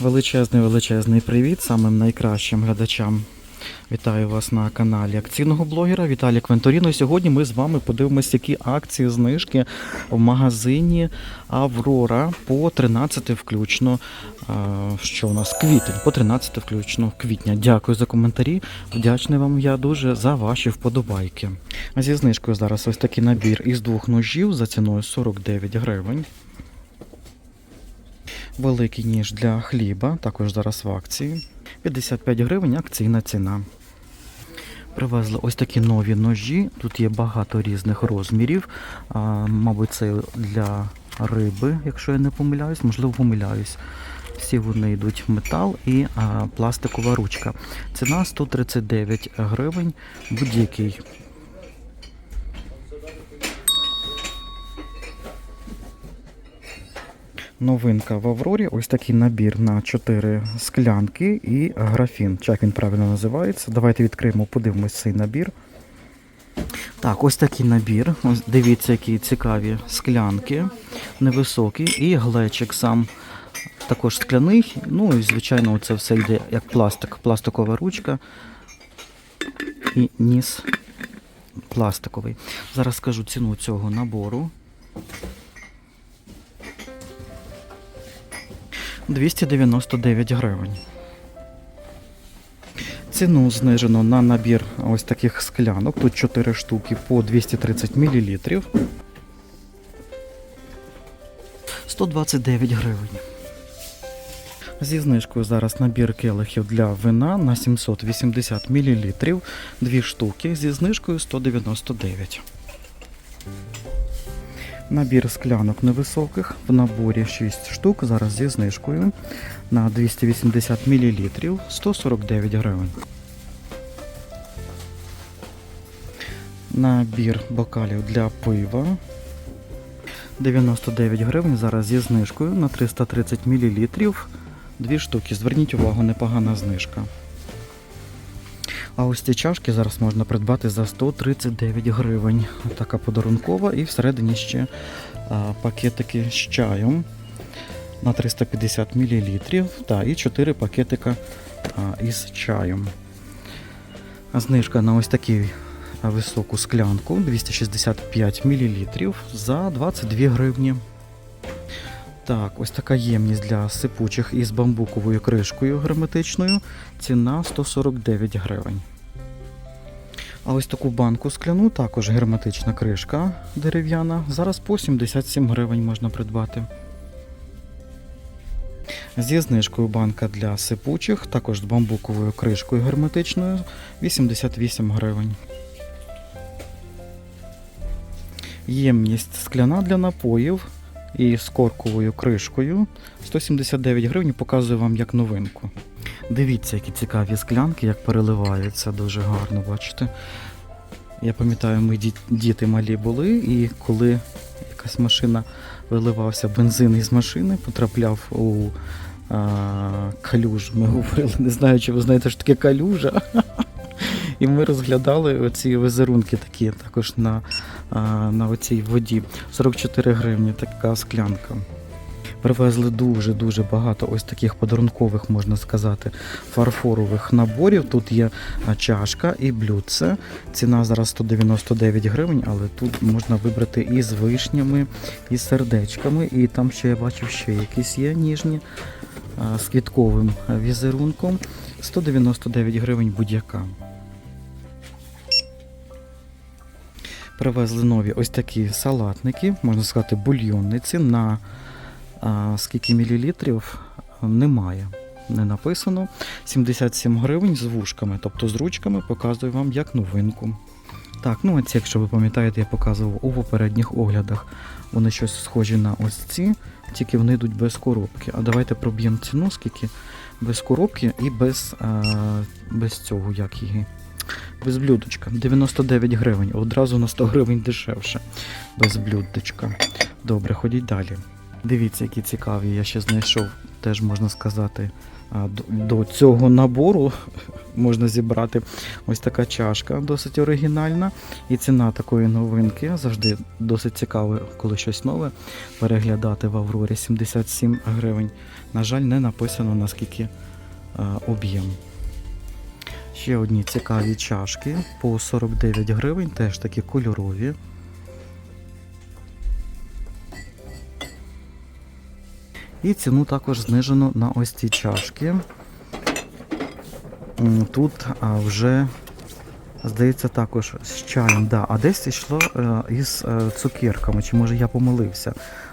Величезний величезний привіт самим найкращим глядачам. Вітаю вас на каналі акційного блогера Віталія Квенторіно. Сьогодні ми з вами подивимося, які акції знижки в магазині Аврора по 13 включно. Що у нас квітень, по 13 включно квітня. Дякую за коментарі. Вдячний вам я дуже за ваші вподобайки. Зі знижкою зараз ось такий набір із двох ножів за ціною 49 гривень. Великий ніж для хліба, також зараз в акції. 55 гривень акційна ціна. Привезли ось такі нові ножі. Тут є багато різних розмірів. А, мабуть, це для риби, якщо я не помиляюсь, можливо, помиляюсь. Всі вони йдуть в метал і а, пластикова ручка. Ціна 139 гривень будь-який. Новинка в Аврорі. Ось такий набір на 4 склянки і графін. Чи він правильно називається? Давайте відкриємо, подивимось цей набір. Так, ось такий набір. Ось дивіться, які цікаві склянки, невисокі, і глечик сам також скляний. Ну і звичайно, це все йде як пластик, пластикова ручка і ніс пластиковий. Зараз скажу ціну цього набору. 299 гривень. Ціну знижено на набір ось таких склянок. Тут 4 штуки по 230 мл. 129 гривень. Зі знижкою зараз набір келихів для вина на 780 мл. Дві штуки зі знижкою 199. Набір склянок невисоких в наборі 6 штук, зараз зі знижкою на 280 мл 149 гривень. Набір бокалів для пива 99 гривень, зараз зі знижкою на 330 мл. Дві штуки. Зверніть увагу, непогана знижка. А ось ці чашки зараз можна придбати за 139 гривень. Така подарункова, і всередині ще пакетики з чаєм на 350 мл. Та, і 4 пакетика із чаєм. Знижка на ось таку високу склянку 265 мл за 22 гривні. Так, ось така ємність для сипучих із бамбуковою кришкою герметичною. Ціна 149 гривень. А ось таку банку скляну, також герметична кришка дерев'яна. Зараз по 77 гривень можна придбати. Зі знижкою банка для сипучих, також з бамбуковою кришкою герметичною 88 гривень. Ємність скляна для напоїв і з корковою кришкою 179 гривень. Показую вам як новинку. Дивіться, які цікаві склянки, як переливаються, дуже гарно, бачите. Я пам'ятаю, ми ді- діти малі були, і коли якась машина виливався бензин із машини, потрапляв у а, калюж. Ми говорили, не знаю, чи ви знаєте, що таке калюжа. І ми розглядали оці візерунки такі також на, на оцій воді. 44 гривні така склянка. Привезли дуже-дуже багато ось таких подарункових, можна сказати, фарфорових наборів. Тут є чашка і блюдце. Ціна зараз 199 гривень, але тут можна вибрати і з вишнями, і з сердечками. І там ще я бачив, ще якісь є ніжні з квітковим візерунком. 199 гривень будь-яка. Привезли нові ось такі салатники, можна сказати, бульйонниці на а, скільки мілілітрів немає. Не написано. 77 гривень з вушками, тобто з ручками показую вам як новинку. Так, ну а ці, якщо ви пам'ятаєте, я показував у попередніх оглядах. Вони щось схожі на ось ці, тільки вони йдуть без коробки. А давайте проб'ємо ціну, скільки без коробки і без, а, без цього, як її. Без блюдочка. 99 гривень. Одразу на 100 гривень дешевше. Без блюдечка. Добре, ходіть далі. Дивіться, які цікаві. Я ще знайшов, теж можна сказати, до- до цього набору можна зібрати ось така чашка, досить оригінальна. І ціна такої новинки завжди досить цікаво, коли щось нове переглядати в Аврорі 77 гривень. На жаль, не написано наскільки об'єм. Ще одні цікаві чашки по 49 гривень, теж такі кольорові. І ціну також знижено на ось ці чашки. Тут вже, здається, також з чаєм. Да. А десь йшло е, із е, цукерками, чи може я помилився.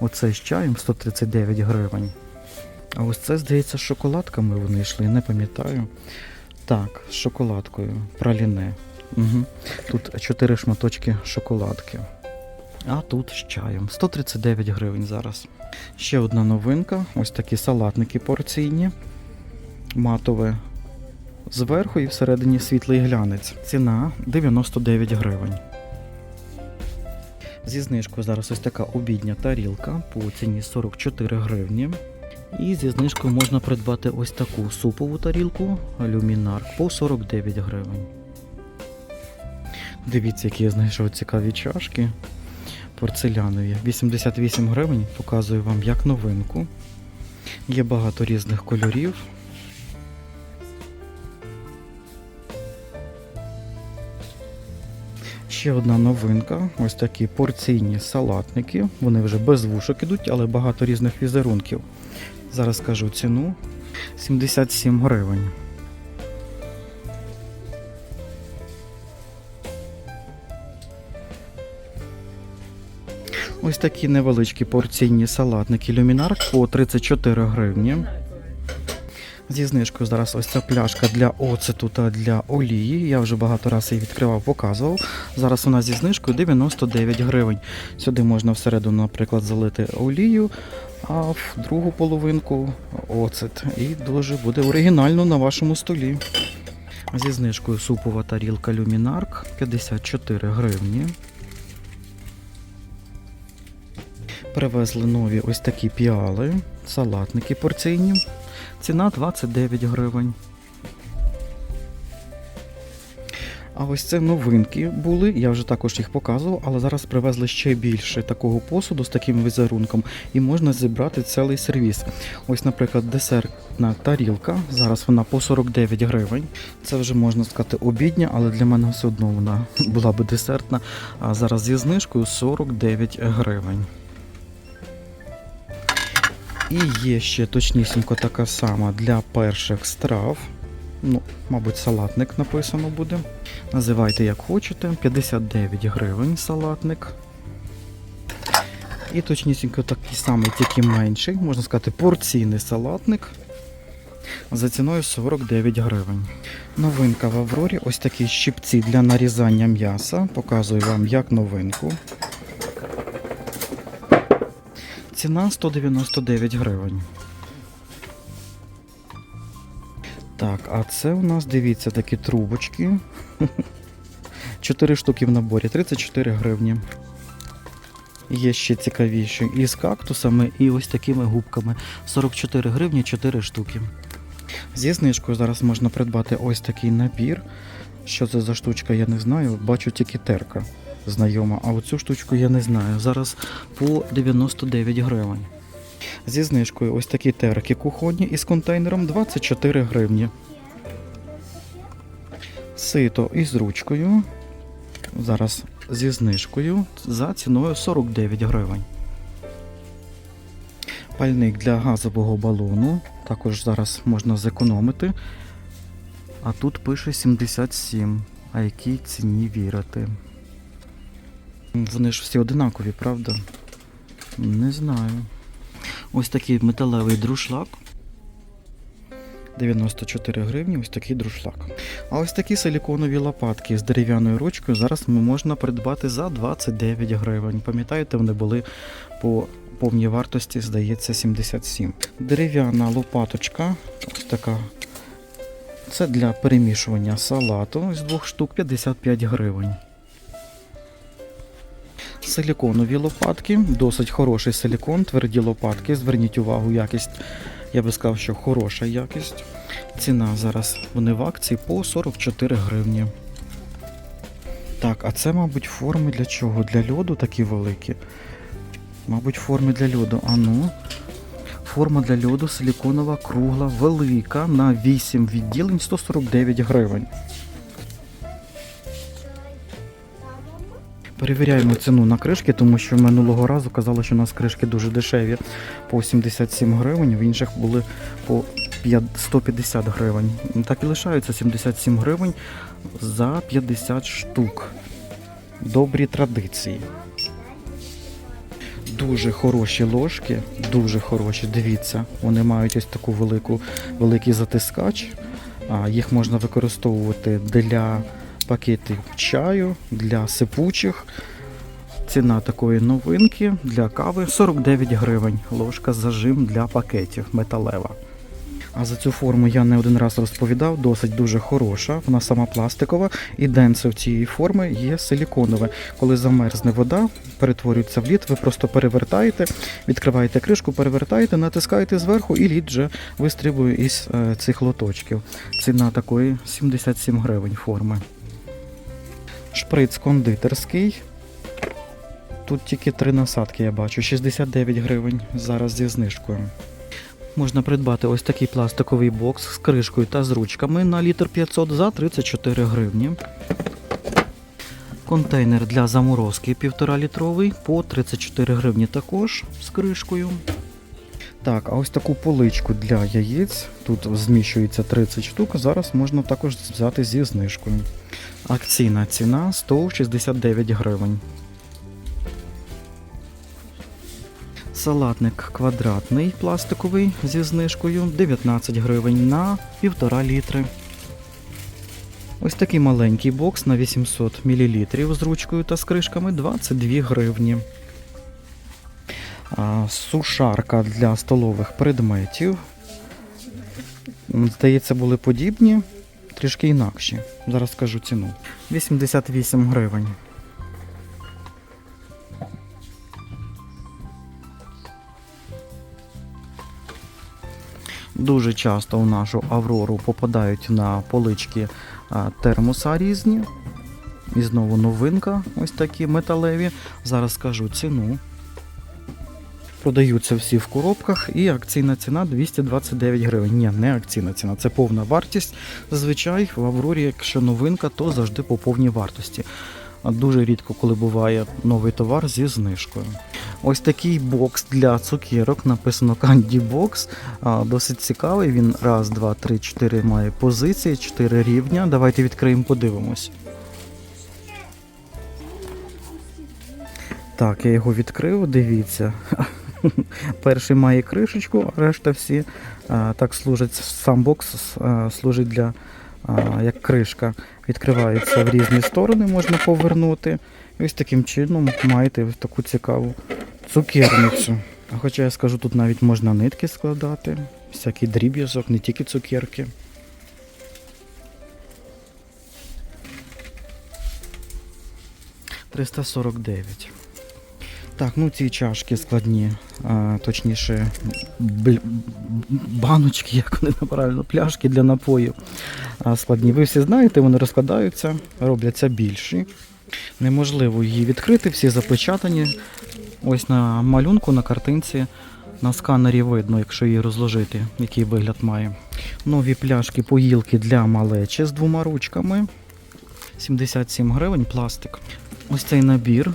Оце з чаєм 139 гривень. А ось це, здається, з шоколадками вони йшли, не пам'ятаю. Так, з шоколадкою, праліне. Угу. Тут 4 шматочки шоколадки. А тут з чаєм. 139 гривень зараз. Ще одна новинка. Ось такі салатники порційні. Матове зверху і всередині світлий глянець. Ціна 99 гривень. Зі знижкою зараз ось така обідня тарілка по ціні 44 гривні. І зі знижкою можна придбати ось таку супову тарілку алюмінар по 49 гривень. Дивіться, які я знайшов цікаві чашки порцелянові. 88 гривень, показую вам як новинку. Є багато різних кольорів. Ще одна новинка. Ось такі порційні салатники. Вони вже без вушок ідуть, але багато різних візерунків. Зараз скажу ціну. 77 гривень. Ось такі невеличкі порційні салатники люмінар по 34 гривні. Зі знижкою зараз ось ця пляшка для оцету та для олії. Я вже багато разів її відкривав, показував. Зараз вона зі знижкою 99 гривень. Сюди можна всередину, наприклад, залити олію, а в другу половинку оцет. І дуже буде оригінально на вашому столі. Зі знижкою супова тарілка люмінарк 54 гривні. Привезли нові ось такі піали, салатники порційні. Ціна 29 гривень. А ось це новинки були, я вже також їх показував, але зараз привезли ще більше такого посуду з таким візерунком, і можна зібрати цілий сервіс. Ось, наприклад, десертна тарілка. Зараз вона по 49 гривень. Це вже можна сказати обідня, але для мене все одно вона була би десертна. А зараз зі знижкою 49 гривень. І є ще точнісінько така сама для перших страв. Ну, мабуть, салатник написано буде. Називайте як хочете. 59 гривень салатник. І точнісінько такий самий, тільки менший, можна сказати, порційний салатник. За ціною 49 гривень. Новинка в Аврорі. Ось такі щипці для нарізання м'яса. Показую вам як новинку. Ціна 199 гривень. Так, а це у нас, дивіться, такі трубочки. 4 штуки в наборі, 34 гривні. Є ще цікавіші і з кактусами, і ось такими губками. 44 гривні 4 штуки. Зі знижкою зараз можна придбати ось такий набір. Що це за штучка, я не знаю. Бачу тільки терка знайома, а оцю штучку я не знаю. Зараз по 99 гривень. Зі знижкою ось такі терки кухонні із контейнером 24 гривні. Сито із ручкою. Зараз зі знижкою за ціною 49 гривень. Пальник для газового балону. Також зараз можна зекономити. А тут пише 77. А якій ціні вірити? Вони ж всі одинакові, правда? Не знаю. Ось такий металевий друшлак. 94 гривні, ось такий друшлак. А ось такі силіконові лопатки з дерев'яною ручкою зараз можна придбати за 29 гривень. Пам'ятаєте, вони були по повній вартості, здається, 77. Дерев'яна лопаточка, ось така. Це для перемішування салату з двох штук 55 гривень. Силіконові лопатки, досить хороший силікон, тверді лопатки. Зверніть увагу, якість, я би сказав, що хороша якість. Ціна зараз вони в акції по 44 гривні. Так, а це, мабуть, форми для чого? Для льоду такі великі. Мабуть, форми для льоду. А ну. Форма для льоду силіконова, кругла, велика на 8 відділень 149 гривень. Перевіряємо ціну на кришки, тому що минулого разу казали, що у нас кришки дуже дешеві по 77 гривень, в інших були по 150 гривень. Так і лишаються 77 гривень за 50 штук. Добрі традиції. Дуже хороші ложки, дуже хороші. Дивіться, вони мають ось таку велику, великий затискач. А, їх можна використовувати для пакетів чаю, для сипучих. Ціна такої новинки для кави 49 гривень. Ложка зажим для пакетів металева. А за цю форму я не один раз розповідав, досить дуже хороша. Вона сама пластикова, і денце цієї форми є силіконове. Коли замерзне вода, перетворюється в лід, ви просто перевертаєте, відкриваєте кришку, перевертаєте, натискаєте зверху, і лід вже вистрибує із е, цих лоточків. Ціна такої 77 гривень форми. Шприц кондитерський. Тут тільки три насадки я бачу, 69 гривень зараз зі знижкою. Можна придбати ось такий пластиковий бокс з кришкою та з ручками на літр 500 за 34 гривні. Контейнер для заморозки 1,5 літровий по 34 гривні також з кришкою. Так, а ось таку поличку для яєць. Тут зміщується 30 штук. Зараз можна також взяти зі знижкою. Акційна ціна 169 гривень. Салатник квадратний пластиковий зі знижкою 19 гривень на 1,5 літри. Ось такий маленький бокс на 800 мл з ручкою та з кришками 22 гривні. Сушарка для столових предметів. Здається, були подібні, трішки інакші. Зараз скажу ціну. 88 гривень. Дуже часто в нашу Аврору попадають на полички термоса різні. І знову новинка, ось такі металеві. Зараз скажу ціну. Продаються всі в коробках і акційна ціна 229 гривень. Ні, не акційна ціна, це повна вартість. Зазвичай в Аврорі, якщо новинка, то завжди по повній вартості. Дуже рідко, коли буває новий товар зі знижкою. Ось такий бокс для цукерок, написано Candy Box. Досить цікавий. Він раз, два, три, чотири має позиції, чотири рівня. Давайте відкриємо, подивимось. Так, я його відкрив, дивіться. Перший має кришечку, а решта всі так служать. Сам бокс служить для як кришка. Відкривається в різні сторони, можна повернути. І ось таким чином маєте таку цікаву цукерницю. Хоча я скажу, тут навіть можна нитки складати, всякий дріб'язок, не тільки цукерки. Триста сорок дев'ять. Так, ну ці чашки складні, а, точніше, баночки, як вони правильно, пляшки для напоїв а, складні. Ви всі знаєте, вони розкладаються, робляться більші. Неможливо її відкрити, всі запечатані. Ось на малюнку, на картинці, на сканері видно, якщо її розложити, який вигляд має. Нові пляшки поїлки для малечі з двома ручками. 77 гривень пластик. Ось цей набір.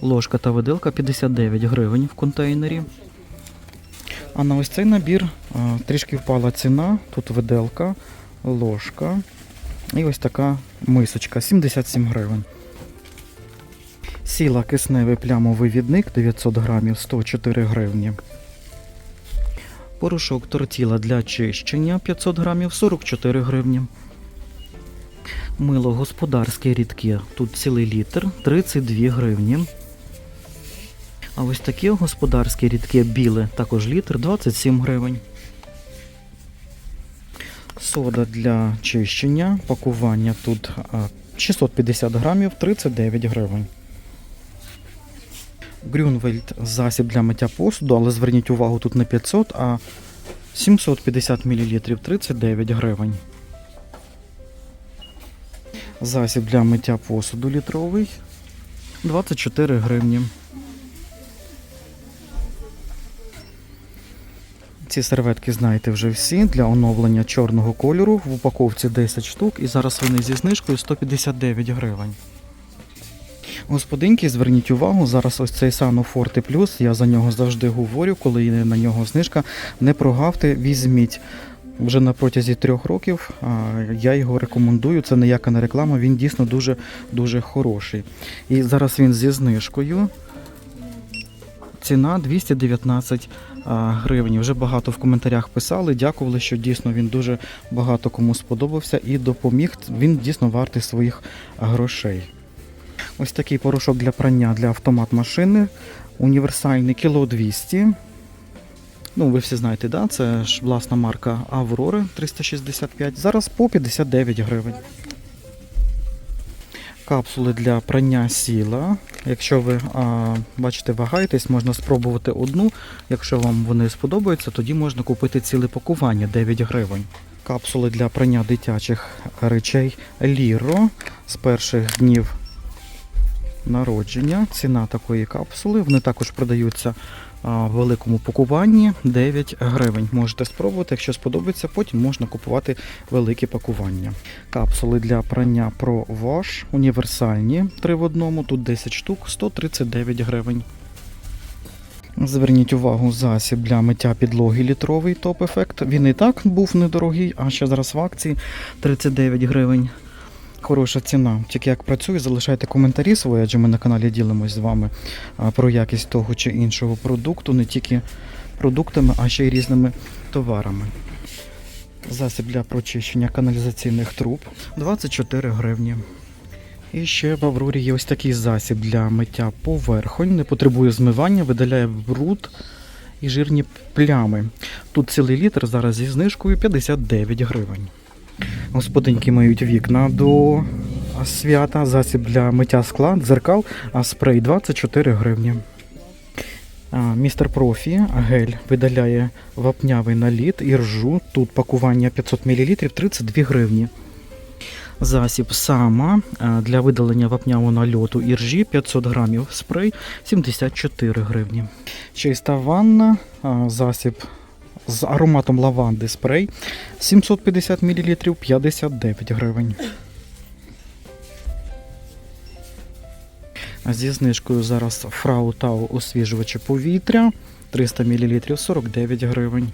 Ложка та виделка 59 гривень в контейнері. А на ось цей набір трішки впала ціна. Тут виделка, ложка і ось така мисочка 77 гривень. Сіла кисневий плямовий відник 900 грамів 104 гривні. Порошок тортіла для чищення 500 грамів 44 гривні. Мило господарське рідке, тут цілий літр 32 гривні. А ось таке господарське рідке біле, також літр 27 гривень. Сода для чищення, пакування тут 650 грамів 39 гривень. Грюнвельд засіб для миття посуду, але зверніть увагу, тут не 500, а 750 мл 39 гривень. Засіб для миття посуду літровий 24 гривні. Ці серветки знаєте вже всі для оновлення чорного кольору. В упаковці 10 штук і зараз вони зі знижкою 159 гривень. Господинки, зверніть увагу, зараз ось цей Sano Forte Plus, я за нього завжди говорю, коли є на нього знижка, не прогавте, візьміть. Вже на протязі трьох років я його рекомендую. Це ніяка не реклама, він дійсно дуже дуже хороший. І зараз він зі знижкою. Ціна 219 а, гривень. Вже багато в коментарях писали, дякували, що дійсно він дуже багато кому сподобався і допоміг. Він дійсно вартий своїх грошей. Ось такий порошок для прання для автомат машини. Універсальний кіло 200. Ну, ви всі знаєте, да? це ж власна марка Аврори 365. Зараз по 59 гривень. Капсули для прання сіла. Якщо ви а, бачите, вагаєтесь, можна спробувати одну. Якщо вам вони сподобаються, тоді можна купити ціле пакування 9 гривень. Капсули для прання дитячих речей Ліро з перших днів народження. Ціна такої капсули. Вони також продаються в великому пакуванні 9 гривень. Можете спробувати, якщо сподобається, потім можна купувати великі пакування. Капсули для прання Pro Wash універсальні 3 в одному, тут 10 штук, 139 гривень. Зверніть увагу, засіб для миття підлоги літровий топ-ефект. Він і так був недорогий, а ще зараз в акції 39 гривень. Хороша ціна. Тільки як працює, залишайте коментарі свої, адже ми на каналі ділимось з вами про якість того чи іншого продукту, не тільки продуктами, а ще й різними товарами. Засіб для прочищення каналізаційних труб 24 гривні. І ще в Аврорі є ось такий засіб для миття поверхонь, не потребує змивання, видаляє бруд і жирні плями. Тут цілий літр зараз зі знижкою 59 гривень. Господинки мають вікна до свята, засіб для миття скла, дзеркал, а спрей 24 гривні. Містер Профі гель видаляє вапнявий наліт і ржу. Тут пакування 500 мл 32 гривні. Засіб сама для видалення вапнявого нальоту і ржі 500 грамів спрей 74 гривні. Чиста ванна, засіб з ароматом лаванди спрей 750 мл 59 гривень. Зі знижкою зараз Фрау Тау освіжувачі повітря 300 мл 49 гривень.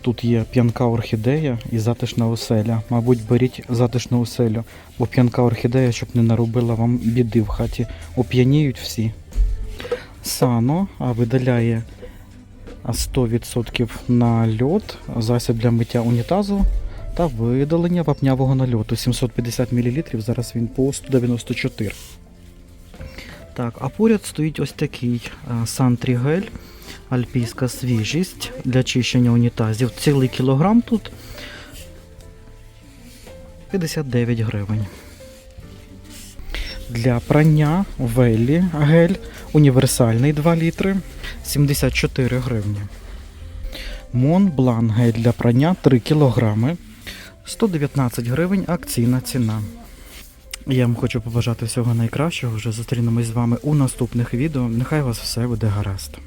Тут є п'янка орхідея і затишна оселя. Мабуть, беріть затишну оселю, бо п'янка орхідея, щоб не наробила вам біди в хаті. Оп'яніють всі. Сано видаляє 100% на льот, засіб для миття унітазу та видалення вапнявого нальоту. 750 мл, зараз він по 194. Так, а поряд стоїть ось такий сантрігель, альпійська свіжість для чищення унітазів. Цілий кілограм тут 59 гривень. Для прання веллі гель універсальний 2 літри 74 гривні. Монблан гель для прання 3 кілограми 119 гривень акційна ціна. Я вам хочу побажати всього найкращого. Вже зустрінемось з вами у наступних відео. Нехай вас все буде гаразд.